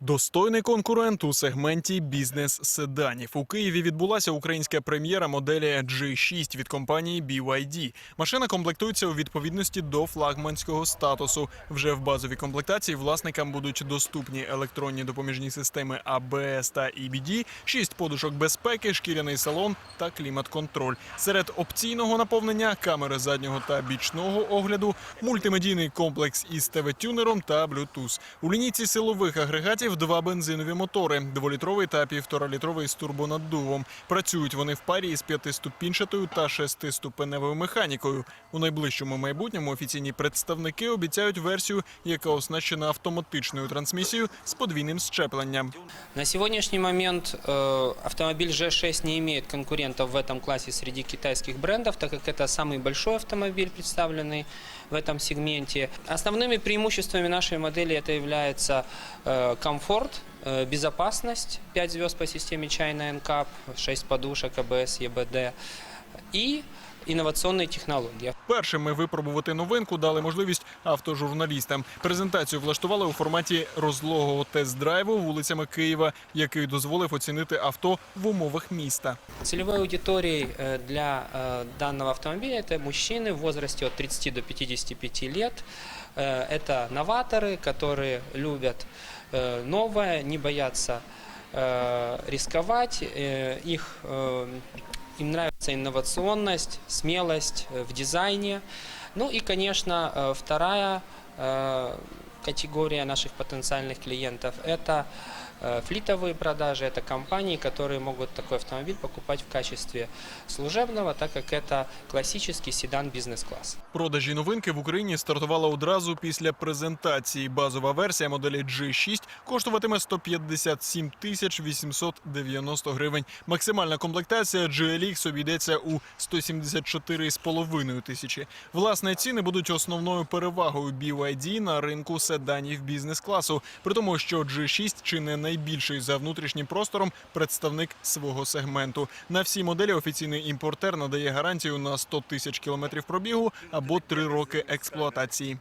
Достойний конкурент у сегменті бізнес-седанів. У Києві відбулася українська прем'єра моделі G6 від компанії BYD. Машина комплектується у відповідності до флагманського статусу. Вже в базовій комплектації власникам будуть доступні електронні допоміжні системи ABS та EBD, 6 подушок безпеки, шкіряний салон та клімат-контроль. Серед опційного наповнення камери заднього та бічного огляду, мультимедійний комплекс із ТВ-тюнером та Bluetooth. У лінійці силових агрегатів два бензинові мотори, дволітровий та півторалітровий з турбонаддувом. Працюють вони в парі із п'ятиступінчатою та шестиступеневою механікою. У найближчому майбутньому офіційні представники обіцяють версію, яка оснащена автоматичною трансмісією з подвійним щепленням. На сегодняшний момент э, автомобиль G6 не имеет конкурентов в этом классе среди китайских брендов, так как это самый большой автомобиль, представленный в этом сегменте. Основными преимуществами нашей модели это является э, комфорт, э, безопасность, 5 звезд по системе China NCAP, 6 подушек ABS, EBD и инновационные технологии. Першими випробувати новинку дали можливість автожурналістам. Презентацію влаштували у форматі розлогого тест-драйву вулицями Києва, який дозволив оцінити авто в умовах міста. Целевой аудиторией э, для э, данного автомобиля это мужчины в возрасте от 30 до 55 лет. Э, Это новаторы, которые любят э, новое, не боятся э, рисковать. Э, Их, э, им нравится инновационность, смелость э, в дизайне. Ну и, конечно, э, вторая э, категория наших потенциальных клиентов – это э, флитовые продажи, это компании, которые могут такой автомобиль покупать в качестве служебного, так как это классический седан бизнес-класс. Продажі новинки в Україні стартували одразу після презентації. Базова версія моделі G6 коштуватиме 157 тисяч 890 гривень. Максимальна комплектація GLX обійдеться у 174,5 тисячі. Власне, ціни будуть основною перевагою BYD на ринку седанів бізнес-класу. При тому, що G6 чи не найбільший за внутрішнім простором представник свого сегменту. На всі моделі офіційний імпортер надає гарантію на 100 тисяч кілометрів пробігу або 3 роки експлуатації.